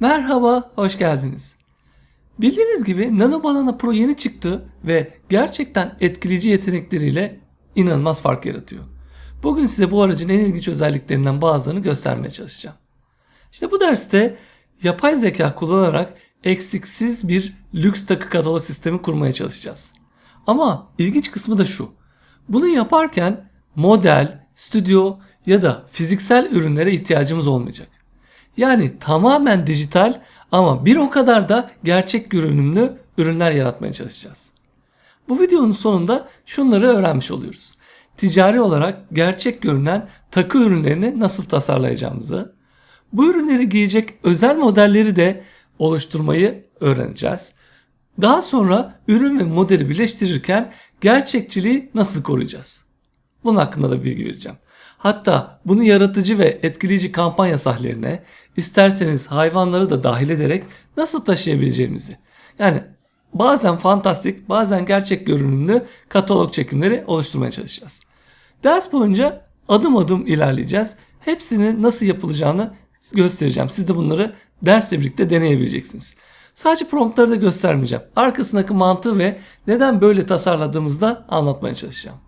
Merhaba, hoş geldiniz. Bildiğiniz gibi Nano Banana Pro yeni çıktı ve gerçekten etkileyici yetenekleriyle inanılmaz fark yaratıyor. Bugün size bu aracın en ilginç özelliklerinden bazılarını göstermeye çalışacağım. İşte bu derste yapay zeka kullanarak eksiksiz bir lüks takı katalog sistemi kurmaya çalışacağız. Ama ilginç kısmı da şu. Bunu yaparken model, stüdyo ya da fiziksel ürünlere ihtiyacımız olmayacak. Yani tamamen dijital ama bir o kadar da gerçek görünümlü ürünler yaratmaya çalışacağız. Bu videonun sonunda şunları öğrenmiş oluyoruz. Ticari olarak gerçek görünen takı ürünlerini nasıl tasarlayacağımızı, bu ürünleri giyecek özel modelleri de oluşturmayı öğreneceğiz. Daha sonra ürün ve modeli birleştirirken gerçekçiliği nasıl koruyacağız? Bunun hakkında da bilgi vereceğim. Hatta bunu yaratıcı ve etkileyici kampanya sahnelerine isterseniz hayvanları da dahil ederek nasıl taşıyabileceğimizi. Yani bazen fantastik bazen gerçek görünümlü katalog çekimleri oluşturmaya çalışacağız. Ders boyunca adım adım ilerleyeceğiz. Hepsinin nasıl yapılacağını göstereceğim. Siz de bunları dersle birlikte deneyebileceksiniz. Sadece promptları da göstermeyeceğim. Arkasındaki mantığı ve neden böyle tasarladığımızı da anlatmaya çalışacağım.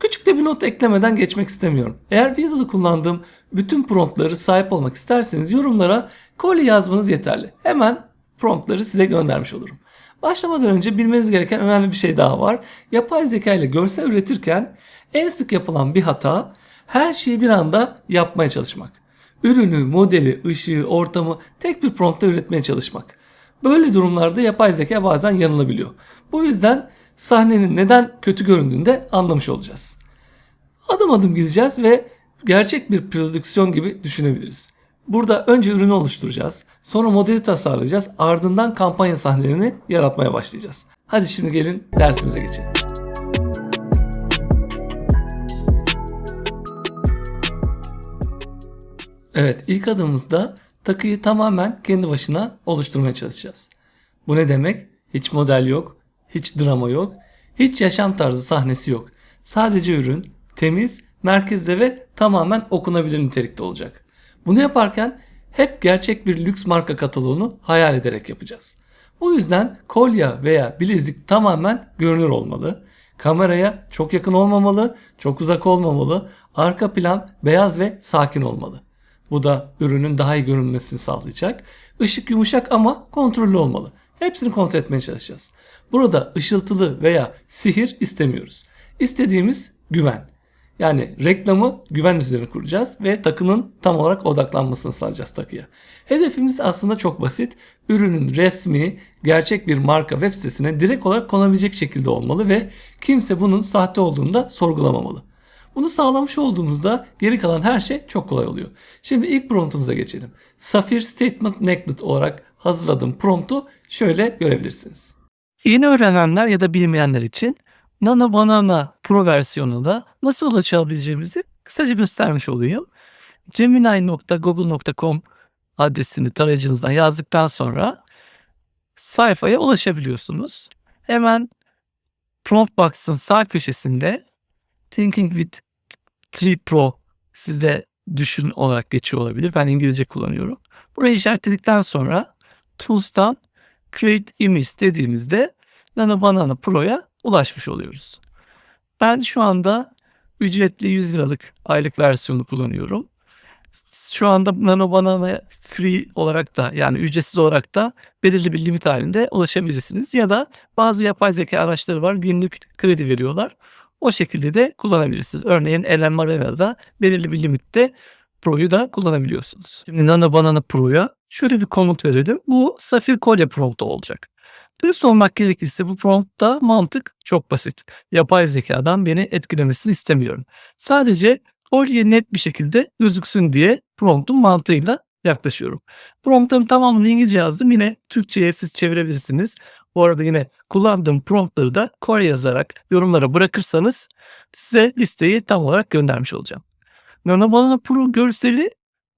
Küçük de bir not eklemeden geçmek istemiyorum. Eğer videoda kullandığım bütün promptları sahip olmak isterseniz yorumlara kolye yazmanız yeterli. Hemen promptları size göndermiş olurum. Başlamadan önce bilmeniz gereken önemli bir şey daha var. Yapay zeka ile görsel üretirken en sık yapılan bir hata her şeyi bir anda yapmaya çalışmak. Ürünü, modeli, ışığı, ortamı tek bir promptta üretmeye çalışmak. Böyle durumlarda yapay zeka bazen yanılabiliyor. Bu yüzden sahnenin neden kötü göründüğünü de anlamış olacağız. Adım adım gideceğiz ve gerçek bir prodüksiyon gibi düşünebiliriz. Burada önce ürünü oluşturacağız, sonra modeli tasarlayacağız, ardından kampanya sahnelerini yaratmaya başlayacağız. Hadi şimdi gelin dersimize geçelim. Evet ilk adımımızda takıyı tamamen kendi başına oluşturmaya çalışacağız. Bu ne demek? Hiç model yok, hiç drama yok, hiç yaşam tarzı sahnesi yok. Sadece ürün temiz, merkezde ve tamamen okunabilir nitelikte olacak. Bunu yaparken hep gerçek bir lüks marka kataloğunu hayal ederek yapacağız. Bu yüzden kolye veya bilezik tamamen görünür olmalı. Kameraya çok yakın olmamalı, çok uzak olmamalı. Arka plan beyaz ve sakin olmalı. Bu da ürünün daha iyi görünmesini sağlayacak. Işık yumuşak ama kontrollü olmalı. Hepsini kontrol etmeye çalışacağız. Burada ışıltılı veya sihir istemiyoruz. İstediğimiz güven. Yani reklamı güven üzerine kuracağız ve takının tam olarak odaklanmasını sağlayacağız takıya. Hedefimiz aslında çok basit. Ürünün resmi gerçek bir marka web sitesine direkt olarak konabilecek şekilde olmalı ve kimse bunun sahte olduğunu da sorgulamamalı. Bunu sağlamış olduğumuzda geri kalan her şey çok kolay oluyor. Şimdi ilk promptumuza geçelim. Sapphire Statement Necklace olarak hazırladığım promptu şöyle görebilirsiniz. Yeni öğrenenler ya da bilmeyenler için Nano Banana Pro versiyonunda nasıl ulaşabileceğimizi kısaca göstermiş olayım. Gemini.google.com adresini tarayıcınızdan yazdıktan sonra sayfaya ulaşabiliyorsunuz. Hemen prompt box'ın sağ köşesinde Thinking with 3 Pro sizde düşün olarak geçiyor olabilir. Ben İngilizce kullanıyorum. Burayı işaretledikten sonra Tools'tan Create Image dediğimizde Nano Banana Pro'ya ulaşmış oluyoruz. Ben şu anda ücretli 100 liralık aylık versiyonu kullanıyorum. Şu anda Nano Banana free olarak da yani ücretsiz olarak da belirli bir limit halinde ulaşabilirsiniz. Ya da bazı yapay zeka araçları var günlük kredi veriyorlar. O şekilde de kullanabilirsiniz. Örneğin LM Arena'da belirli bir limitte Pro'yu da kullanabiliyorsunuz. Şimdi Nano Banana Pro'ya şöyle bir komut verelim. Bu Safir Kolye promptu olacak. Dürüst olmak gerekirse bu promptta mantık çok basit. Yapay zekadan beni etkilemesini istemiyorum. Sadece kolye net bir şekilde gözüksün diye promptun mantığıyla yaklaşıyorum. Prompt'ın tamamını İngilizce yazdım. Yine Türkçe'ye siz çevirebilirsiniz. Bu arada yine kullandığım promptları da Kore yazarak yorumlara bırakırsanız size listeyi tam olarak göndermiş olacağım. Nano Banana Pro görseli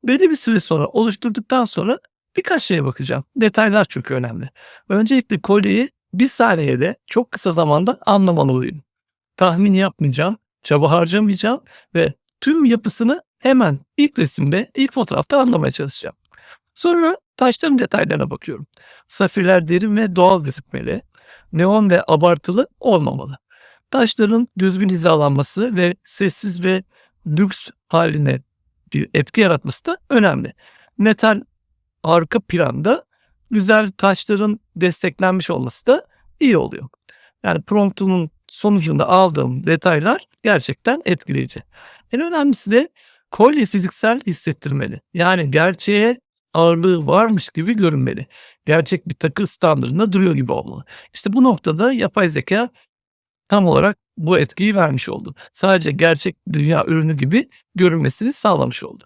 belli bir süre sonra oluşturduktan sonra birkaç şeye bakacağım. Detaylar çok önemli. Öncelikle kolyeyi bir saniyede çok kısa zamanda anlamalıyım. Tahmin yapmayacağım, çaba harcamayacağım ve tüm yapısını hemen ilk resimde, ilk fotoğrafta anlamaya çalışacağım. Sonra taşların detaylarına bakıyorum. Safirler derin ve doğal gözükmeli. Neon ve abartılı olmamalı. Taşların düzgün hizalanması ve sessiz ve lüks haline bir etki yaratması da önemli. Metal arka planda güzel taşların desteklenmiş olması da iyi oluyor. Yani promptumun sonucunda aldığım detaylar gerçekten etkileyici. En önemlisi de kolye fiziksel hissettirmeli. Yani gerçeğe ağırlığı varmış gibi görünmeli. Gerçek bir takı standartında duruyor gibi olmalı. İşte bu noktada yapay zeka tam olarak bu etkiyi vermiş oldu. Sadece gerçek dünya ürünü gibi görünmesini sağlamış oldu.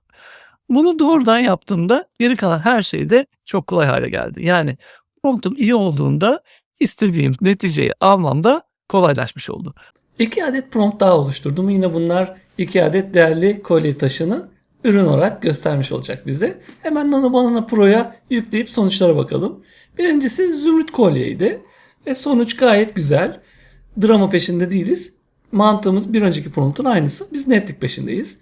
Bunu doğrudan yaptığımda geri kalan her şey de çok kolay hale geldi. Yani promptum iyi olduğunda istediğim neticeyi almamda kolaylaşmış oldu. İki adet prompt daha oluşturdum. Yine bunlar iki adet değerli kolye taşını ürün olarak göstermiş olacak bize. Hemen Nano Banana Pro'ya yükleyip sonuçlara bakalım. Birincisi zümrüt kolyeydi. Ve sonuç gayet güzel. Drama peşinde değiliz. Mantığımız bir önceki promptun aynısı. Biz netlik peşindeyiz.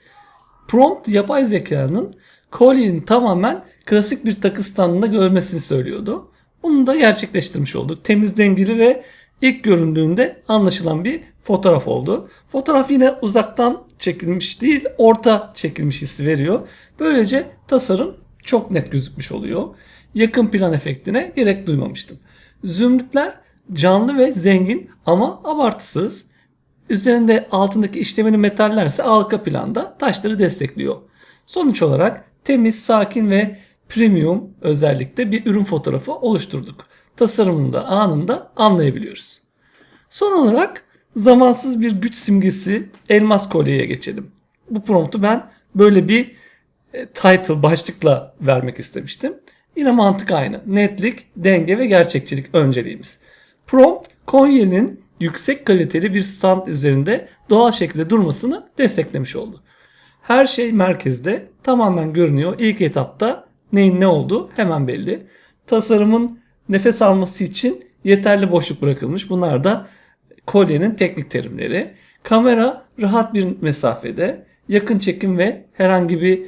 Prompt yapay zekanın kolyenin tamamen klasik bir takı standında görmesini söylüyordu. Bunu da gerçekleştirmiş olduk. Temiz dengeli ve ilk göründüğünde anlaşılan bir fotoğraf oldu. Fotoğraf yine uzaktan çekilmiş değil, orta çekilmiş hissi veriyor. Böylece tasarım çok net gözükmüş oluyor. Yakın plan efektine gerek duymamıştım. Zümrütler canlı ve zengin ama abartısız. Üzerinde altındaki işlemeli metallerse arka planda taşları destekliyor. Sonuç olarak temiz, sakin ve premium özellikle bir ürün fotoğrafı oluşturduk. Tasarımını da anında anlayabiliyoruz. Son olarak zamansız bir güç simgesi elmas kolyeye geçelim. Bu promptu ben böyle bir e, title başlıkla vermek istemiştim. Yine mantık aynı. Netlik, denge ve gerçekçilik önceliğimiz. Prompt kolyenin yüksek kaliteli bir stand üzerinde doğal şekilde durmasını desteklemiş oldu. Her şey merkezde tamamen görünüyor. İlk etapta neyin ne olduğu hemen belli. Tasarımın nefes alması için yeterli boşluk bırakılmış. Bunlar da kolyenin teknik terimleri. Kamera rahat bir mesafede, yakın çekim ve herhangi bir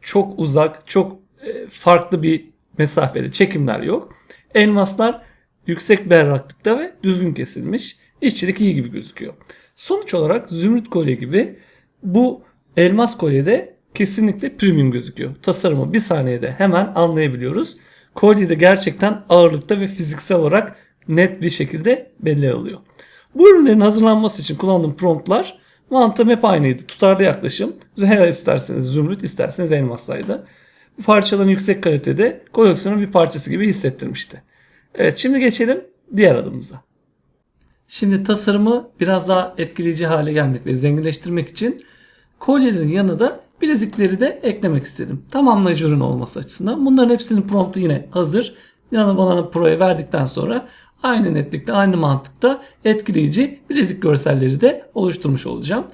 çok uzak, çok e, farklı bir mesafede çekimler yok. Elmaslar yüksek berraklıkta ve düzgün kesilmiş. İşçilik iyi gibi gözüküyor. Sonuç olarak zümrüt kolye gibi bu elmas kolye de kesinlikle premium gözüküyor. Tasarımı bir saniyede hemen anlayabiliyoruz. Kolye de gerçekten ağırlıkta ve fiziksel olarak net bir şekilde belli oluyor. Bu ürünlerin hazırlanması için kullandığım promptlar mantığım hep aynıydı. Tutarlı yaklaşım. Her isterseniz zümrüt isterseniz elmaslaydı. Bu parçaların yüksek kalitede koleksiyonun bir parçası gibi hissettirmişti. Evet şimdi geçelim diğer adımıza. Şimdi tasarımı biraz daha etkileyici hale gelmek ve zenginleştirmek için kolyelerin yanına da bilezikleri de eklemek istedim. Tamamlayıcı ürün olması açısından. Bunların hepsinin promptu yine hazır. Nano Banana Pro'ya verdikten sonra aynı netlikte, aynı mantıkta etkileyici bilezik görselleri de oluşturmuş olacağım.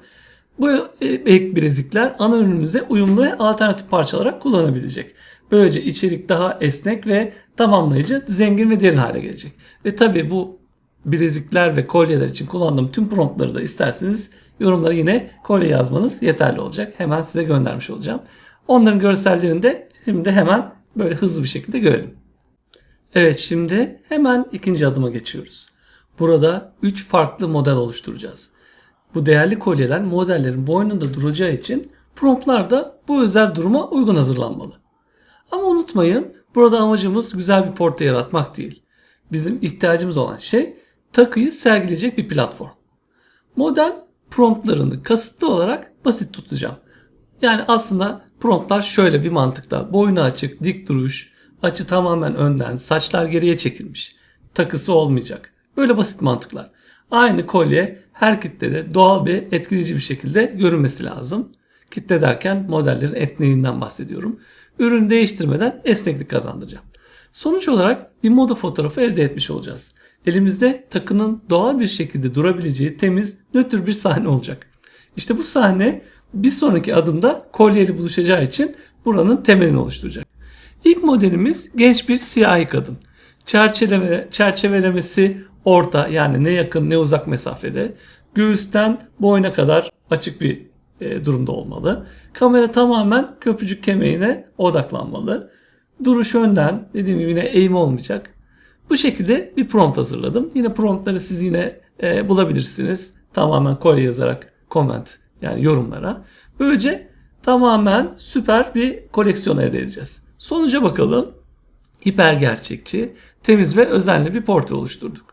Bu ek bilezikler ana ürünümüze uyumlu ve alternatif parça olarak kullanabilecek. Böylece içerik daha esnek ve tamamlayıcı, zengin ve derin hale gelecek. Ve tabi bu bilezikler ve kolyeler için kullandığım tüm promptları da isterseniz yorumlara yine kolye yazmanız yeterli olacak. Hemen size göndermiş olacağım. Onların görsellerini de şimdi hemen böyle hızlı bir şekilde görelim. Evet şimdi hemen ikinci adıma geçiyoruz. Burada 3 farklı model oluşturacağız. Bu değerli kolyeler modellerin boynunda duracağı için promptlar da bu özel duruma uygun hazırlanmalı. Ama unutmayın burada amacımız güzel bir portre yaratmak değil. Bizim ihtiyacımız olan şey takıyı sergileyecek bir platform. Model promptlarını kasıtlı olarak basit tutacağım. Yani aslında promptlar şöyle bir mantıkta. Boynu açık, dik duruş, açı tamamen önden, saçlar geriye çekilmiş. Takısı olmayacak. Böyle basit mantıklar. Aynı kolye her kitlede doğal ve etkileyici bir şekilde görünmesi lazım. Kitle derken modellerin etniğinden bahsediyorum. Ürün değiştirmeden esneklik kazandıracağım. Sonuç olarak bir moda fotoğrafı elde etmiş olacağız. Elimizde takının doğal bir şekilde durabileceği temiz, nötr bir sahne olacak. İşte bu sahne bir sonraki adımda kolyeyle buluşacağı için buranın temelini oluşturacak. İlk modelimiz genç bir siyahi kadın. Çerçeve, çerçevelemesi orta yani ne yakın ne uzak mesafede. Göğüsten boyna kadar açık bir e, durumda olmalı. Kamera tamamen köprücük kemiğine odaklanmalı. Duruş önden. Dediğim gibi yine eğim olmayacak. Bu şekilde bir prompt hazırladım. Yine promptları siz yine e, bulabilirsiniz. Tamamen kolye yazarak comment yani yorumlara. Böylece tamamen süper bir koleksiyon elde edeceğiz. Sonuca bakalım. Hiper gerçekçi, temiz ve özenli bir portre oluşturduk.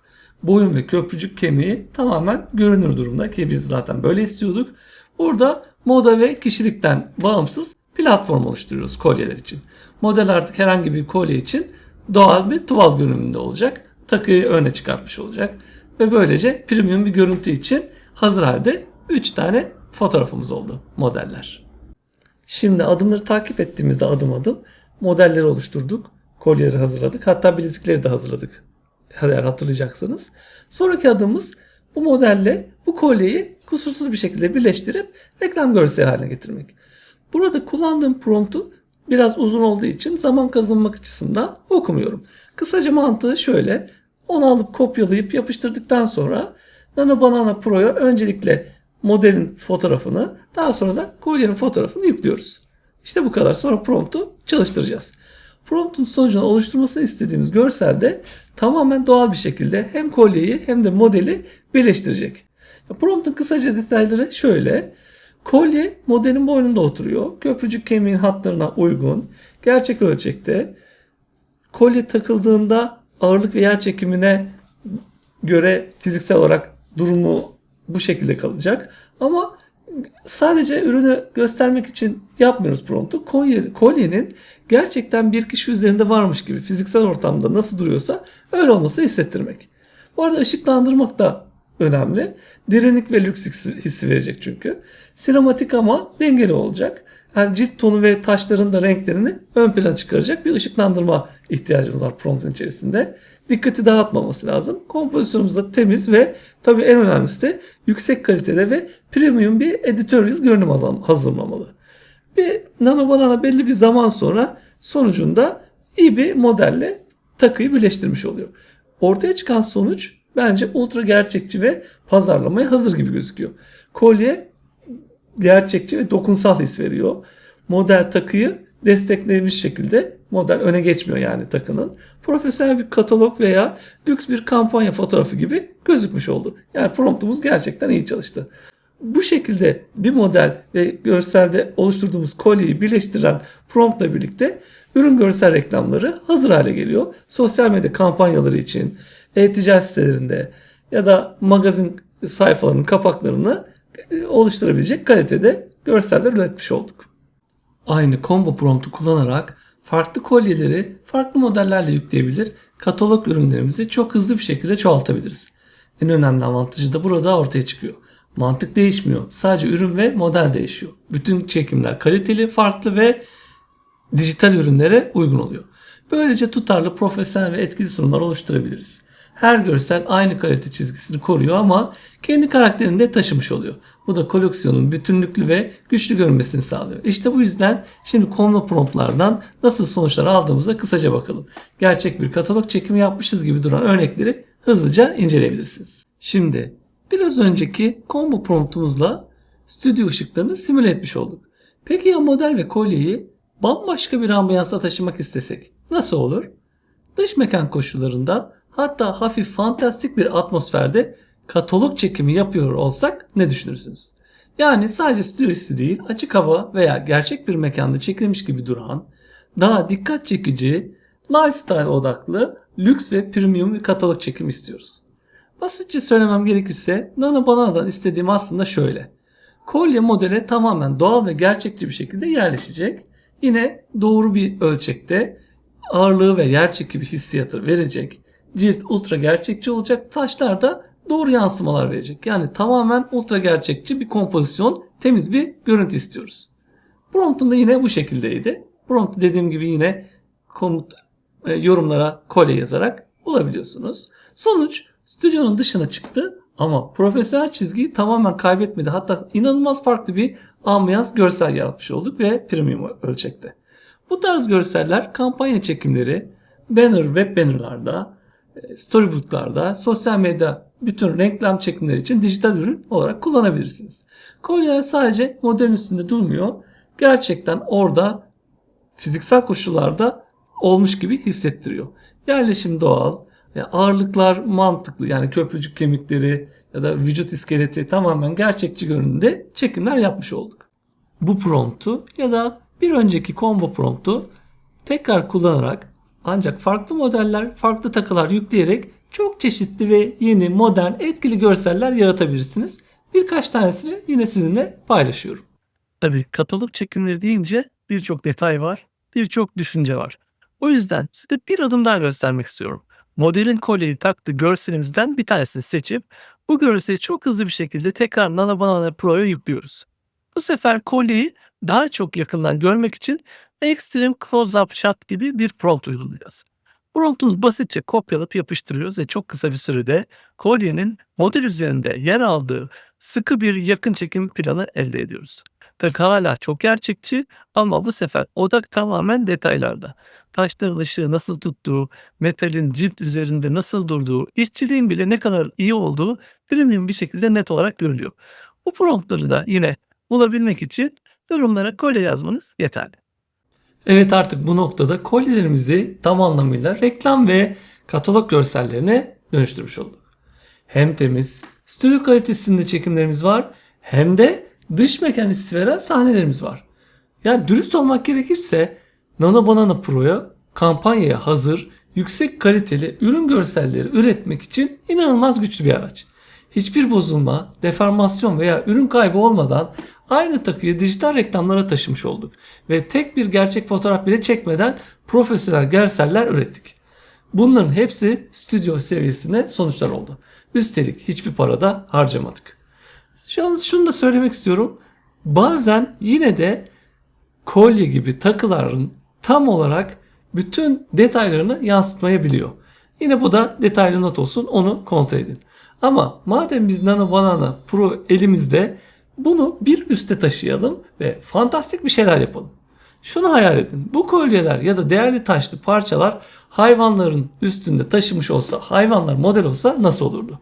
Boyun ve köprücük kemiği tamamen görünür durumda ki biz zaten böyle istiyorduk. Burada moda ve kişilikten bağımsız platform oluşturuyoruz kolyeler için. Model artık herhangi bir kolye için doğal bir tuval görünümünde olacak. Takıyı öne çıkartmış olacak. Ve böylece premium bir görüntü için hazır halde 3 tane fotoğrafımız oldu modeller. Şimdi adımları takip ettiğimizde adım adım modelleri oluşturduk. Kolyeleri hazırladık. Hatta bilezikleri de hazırladık. Eğer hatırlayacaksınız. Sonraki adımımız bu modelle bu kolyeyi kusursuz bir şekilde birleştirip reklam görseli haline getirmek. Burada kullandığım promptu biraz uzun olduğu için zaman kazanmak açısından okumuyorum. Kısaca mantığı şöyle. Onu alıp kopyalayıp yapıştırdıktan sonra Nano Banana Pro'ya öncelikle modelin fotoğrafını daha sonra da kolyenin fotoğrafını yüklüyoruz. İşte bu kadar. Sonra promptu çalıştıracağız. Promptun sonucunu oluşturmasını istediğimiz görselde tamamen doğal bir şekilde hem kolyeyi hem de modeli birleştirecek. Promptun kısaca detayları şöyle. Kolye modelin boynunda oturuyor. Köprücük kemiğin hatlarına uygun. Gerçek ölçekte. Kolye takıldığında ağırlık ve yer çekimine göre fiziksel olarak durumu bu şekilde kalacak. Ama sadece ürünü göstermek için yapmıyoruz promptu. Kolye, kolyenin gerçekten bir kişi üzerinde varmış gibi fiziksel ortamda nasıl duruyorsa öyle olmasını hissettirmek. Bu arada ışıklandırmak da önemli. Derinlik ve lüks hissi- verecek çünkü. Sinematik ama dengeli olacak. Yani cilt tonu ve taşların da renklerini ön plana çıkaracak bir ışıklandırma ihtiyacımız var promptun içerisinde. Dikkati dağıtmaması lazım. Kompozisyonumuz da temiz ve tabii en önemlisi de yüksek kalitede ve premium bir editorial görünüm hazırlam- hazırlamalı. Bir nano banana belli bir zaman sonra sonucunda iyi bir modelle takıyı birleştirmiş oluyor. Ortaya çıkan sonuç bence ultra gerçekçi ve pazarlamaya hazır gibi gözüküyor. Kolye gerçekçi ve dokunsal his veriyor. Model takıyı desteklemiş şekilde model öne geçmiyor yani takının. Profesyonel bir katalog veya lüks bir kampanya fotoğrafı gibi gözükmüş oldu. Yani promptumuz gerçekten iyi çalıştı. Bu şekilde bir model ve görselde oluşturduğumuz kolyeyi birleştiren promptla birlikte ürün görsel reklamları hazır hale geliyor. Sosyal medya kampanyaları için, e-ticaret sitelerinde ya da magazin sayfalarının kapaklarını e, oluşturabilecek kalitede görseller üretmiş olduk. Aynı combo promptu kullanarak farklı kolyeleri farklı modellerle yükleyebilir, katalog ürünlerimizi çok hızlı bir şekilde çoğaltabiliriz. En önemli avantajı da burada ortaya çıkıyor. Mantık değişmiyor. Sadece ürün ve model değişiyor. Bütün çekimler kaliteli, farklı ve dijital ürünlere uygun oluyor. Böylece tutarlı, profesyonel ve etkili sunumlar oluşturabiliriz. Her görsel aynı kalite çizgisini koruyor ama kendi karakterini de taşımış oluyor. Bu da koleksiyonun bütünlüklü ve güçlü görünmesini sağlıyor. İşte bu yüzden şimdi Combo promptlardan nasıl sonuçlar aldığımıza kısaca bakalım. Gerçek bir katalog çekimi yapmışız gibi duran örnekleri hızlıca inceleyebilirsiniz. Şimdi biraz önceki combo promptumuzla stüdyo ışıklarını simüle etmiş olduk. Peki ya model ve kolyeyi bambaşka bir ambiyansa taşımak istesek nasıl olur? Dış mekan koşullarında hatta hafif fantastik bir atmosferde katalog çekimi yapıyor olsak ne düşünürsünüz? Yani sadece stüdyo hissi değil açık hava veya gerçek bir mekanda çekilmiş gibi duran daha dikkat çekici, lifestyle odaklı, lüks ve premium bir katalog çekim istiyoruz. Basitçe söylemem gerekirse Nano Banana'dan istediğim aslında şöyle. Kolye modele tamamen doğal ve gerçekçi bir şekilde yerleşecek. Yine doğru bir ölçekte ağırlığı ve yer çekimi hissiyatı verecek. Cilt ultra gerçekçi olacak. Taşlar da doğru yansımalar verecek. Yani tamamen ultra gerçekçi bir kompozisyon, temiz bir görüntü istiyoruz. Prompt'un da yine bu şekildeydi. Prompt dediğim gibi yine komut e, yorumlara kolye yazarak bulabiliyorsunuz. Sonuç stüdyonun dışına çıktı ama profesyonel çizgiyi tamamen kaybetmedi. Hatta inanılmaz farklı bir ambiyans görsel yaratmış olduk ve premium ölçekte. Bu tarz görseller kampanya çekimleri, banner, web bannerlarda, storyboardlarda, sosyal medya bütün reklam çekimleri için dijital ürün olarak kullanabilirsiniz. Kolyeler sadece modelin üstünde durmuyor. Gerçekten orada fiziksel koşullarda olmuş gibi hissettiriyor. Yerleşim doğal, ağırlıklar mantıklı yani köprücük kemikleri ya da vücut iskeleti tamamen gerçekçi görünümde çekimler yapmış olduk. Bu promptu ya da bir önceki combo promptu tekrar kullanarak ancak farklı modeller, farklı takılar yükleyerek çok çeşitli ve yeni, modern, etkili görseller yaratabilirsiniz. Birkaç tanesini yine sizinle paylaşıyorum. Tabii katalog çekimleri deyince birçok detay var, birçok düşünce var. O yüzden size bir adım daha göstermek istiyorum. Modelin kolyeyi taktığı görselimizden bir tanesini seçip bu görseli çok hızlı bir şekilde tekrar Nano Banana Pro'ya yüklüyoruz. Bu sefer kolyeyi daha çok yakından görmek için Extreme Close-Up Shot gibi bir prompt uygulayacağız. Promptunu basitçe kopyalayıp yapıştırıyoruz ve çok kısa bir sürede kolyenin model üzerinde yer aldığı sıkı bir yakın çekim planı elde ediyoruz. Tabii hala çok gerçekçi ama bu sefer odak tamamen detaylarda. Taşların ışığı nasıl tuttuğu, metalin cilt üzerinde nasıl durduğu, işçiliğin bile ne kadar iyi olduğu premium bir şekilde net olarak görülüyor. Bu promptları da yine bulabilmek için yorumlara kolye yazmanız yeterli. Evet artık bu noktada kolyelerimizi tam anlamıyla reklam ve katalog görsellerine dönüştürmüş olduk. Hem temiz, stüdyo kalitesinde çekimlerimiz var hem de dış mekan hissi veren sahnelerimiz var. Yani dürüst olmak gerekirse Nano Banana Pro'ya kampanyaya hazır, yüksek kaliteli ürün görselleri üretmek için inanılmaz güçlü bir araç. Hiçbir bozulma, deformasyon veya ürün kaybı olmadan aynı takıyı dijital reklamlara taşımış olduk ve tek bir gerçek fotoğraf bile çekmeden profesyonel görseller ürettik. Bunların hepsi stüdyo seviyesine sonuçlar oldu. Üstelik hiçbir para da harcamadık. Yalnız şunu da söylemek istiyorum. Bazen yine de kolye gibi takıların tam olarak bütün detaylarını yansıtmayabiliyor. Yine bu da detaylı not olsun onu kontrol edin. Ama madem biz Nano Banana Pro elimizde bunu bir üste taşıyalım ve fantastik bir şeyler yapalım. Şunu hayal edin. Bu kolyeler ya da değerli taşlı parçalar hayvanların üstünde taşımış olsa, hayvanlar model olsa nasıl olurdu?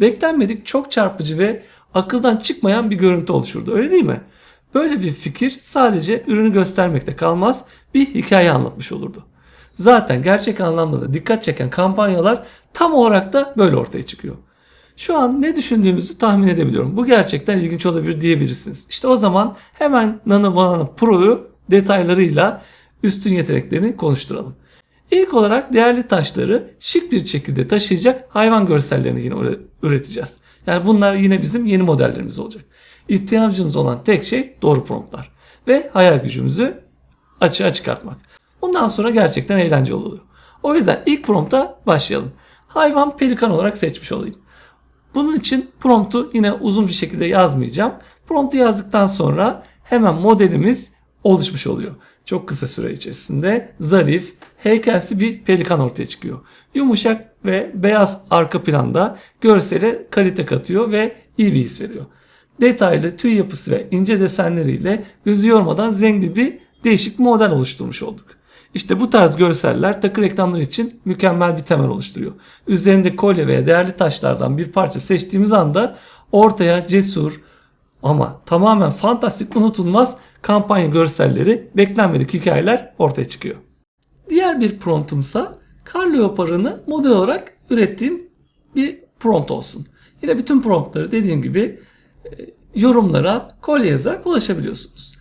Beklenmedik çok çarpıcı ve akıldan çıkmayan bir görüntü oluşurdu. Öyle değil mi? Böyle bir fikir sadece ürünü göstermekte kalmaz, bir hikaye anlatmış olurdu. Zaten gerçek anlamda da dikkat çeken kampanyalar tam olarak da böyle ortaya çıkıyor. Şu an ne düşündüğümüzü tahmin edebiliyorum. Bu gerçekten ilginç olabilir diyebilirsiniz. İşte o zaman hemen Nano Banana Pro'yu detaylarıyla üstün yeteneklerini konuşturalım. İlk olarak değerli taşları şık bir şekilde taşıyacak hayvan görsellerini yine üreteceğiz. Yani bunlar yine bizim yeni modellerimiz olacak. İhtiyacımız olan tek şey doğru promptlar ve hayal gücümüzü açığa çıkartmak. Bundan sonra gerçekten eğlenceli oluyor. O yüzden ilk prompta başlayalım. Hayvan pelikan olarak seçmiş olayım. Bunun için promptu yine uzun bir şekilde yazmayacağım. Promptu yazdıktan sonra hemen modelimiz oluşmuş oluyor. Çok kısa süre içerisinde zarif, heykelsi bir pelikan ortaya çıkıyor. Yumuşak ve beyaz arka planda görsele kalite katıyor ve iyi bir his veriyor. Detaylı tüy yapısı ve ince desenleriyle gözü yormadan zengin bir değişik model oluşturmuş olduk. İşte bu tarz görseller takı reklamları için mükemmel bir temel oluşturuyor. Üzerinde kolye veya değerli taşlardan bir parça seçtiğimiz anda ortaya cesur ama tamamen fantastik unutulmaz kampanya görselleri, beklenmedik hikayeler ortaya çıkıyor. Diğer bir promptumsa kar leoparını model olarak ürettiğim bir prompt olsun. Yine bütün promptları dediğim gibi e, yorumlara kolye yazarak ulaşabiliyorsunuz.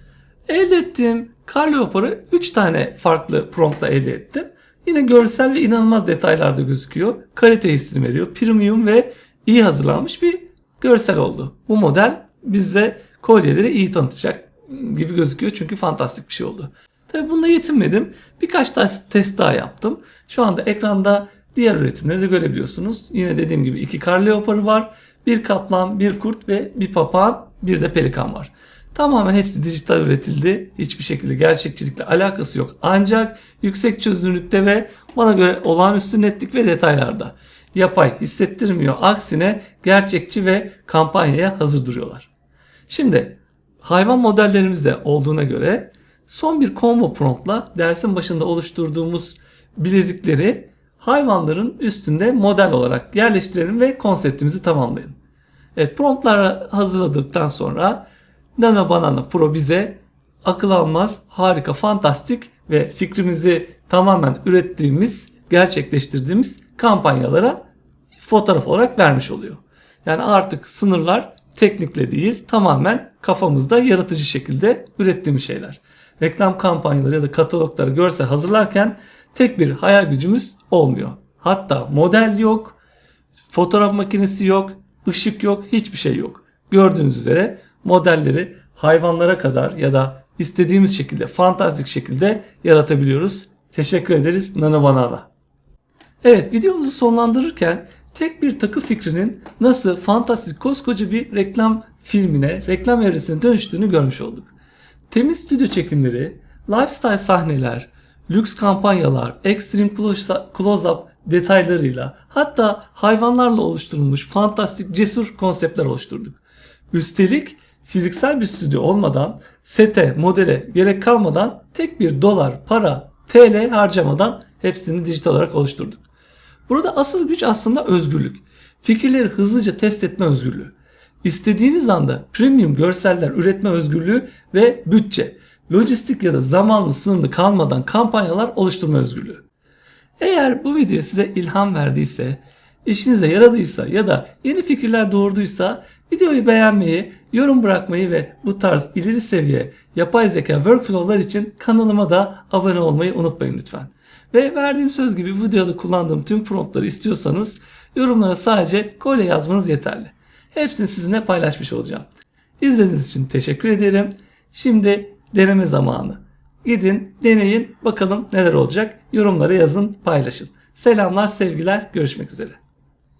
Elde ettiğim kar leoparı 3 tane farklı promptla elde ettim. Yine görsel ve inanılmaz detaylarda gözüküyor. Kalite hissini veriyor. Premium ve iyi hazırlanmış bir görsel oldu. Bu model bize kolyeleri iyi tanıtacak gibi gözüküyor. Çünkü fantastik bir şey oldu. Tabi bununla yetinmedim. Birkaç test daha yaptım. Şu anda ekranda diğer üretimleri de görebiliyorsunuz. Yine dediğim gibi iki kar leoparı var. Bir kaplan, bir kurt ve bir papağan, bir de pelikan var. Tamamen hepsi dijital üretildi. Hiçbir şekilde gerçekçilikle alakası yok. Ancak yüksek çözünürlükte ve bana göre olağanüstü netlik ve detaylarda. Yapay hissettirmiyor. Aksine gerçekçi ve kampanyaya hazır duruyorlar. Şimdi hayvan modellerimizde olduğuna göre son bir combo promptla dersin başında oluşturduğumuz bilezikleri hayvanların üstünde model olarak yerleştirelim ve konseptimizi tamamlayın. Evet promptları hazırladıktan sonra Nano Banana Pro bize akıl almaz, harika, fantastik ve fikrimizi tamamen ürettiğimiz, gerçekleştirdiğimiz kampanyalara fotoğraf olarak vermiş oluyor. Yani artık sınırlar teknikle değil tamamen kafamızda yaratıcı şekilde ürettiğimiz şeyler. Reklam kampanyaları ya da katalogları görsel hazırlarken tek bir hayal gücümüz olmuyor. Hatta model yok, fotoğraf makinesi yok, ışık yok, hiçbir şey yok. Gördüğünüz üzere modelleri hayvanlara kadar ya da istediğimiz şekilde, fantastik şekilde yaratabiliyoruz. Teşekkür ederiz Nano Banana. Evet videomuzu sonlandırırken tek bir takı fikrinin nasıl fantastik koskoca bir reklam filmine, reklam evresine dönüştüğünü görmüş olduk. Temiz stüdyo çekimleri, lifestyle sahneler, lüks kampanyalar, extreme close- close-up detaylarıyla hatta hayvanlarla oluşturulmuş fantastik cesur konseptler oluşturduk. Üstelik fiziksel bir stüdyo olmadan, sete, modele gerek kalmadan tek bir dolar, para, TL harcamadan hepsini dijital olarak oluşturduk. Burada asıl güç aslında özgürlük. Fikirleri hızlıca test etme özgürlüğü. İstediğiniz anda premium görseller üretme özgürlüğü ve bütçe, lojistik ya da zamanlı sınırlı kalmadan kampanyalar oluşturma özgürlüğü. Eğer bu video size ilham verdiyse, işinize yaradıysa ya da yeni fikirler doğurduysa videoyu beğenmeyi, yorum bırakmayı ve bu tarz ileri seviye yapay zeka workflow'lar için kanalıma da abone olmayı unutmayın lütfen. Ve verdiğim söz gibi videoda kullandığım tüm promptları istiyorsanız yorumlara sadece Kole yazmanız yeterli. Hepsini sizinle paylaşmış olacağım. İzlediğiniz için teşekkür ederim. Şimdi deneme zamanı. Gidin, deneyin, bakalım neler olacak. Yorumlara yazın, paylaşın. Selamlar, sevgiler, görüşmek üzere.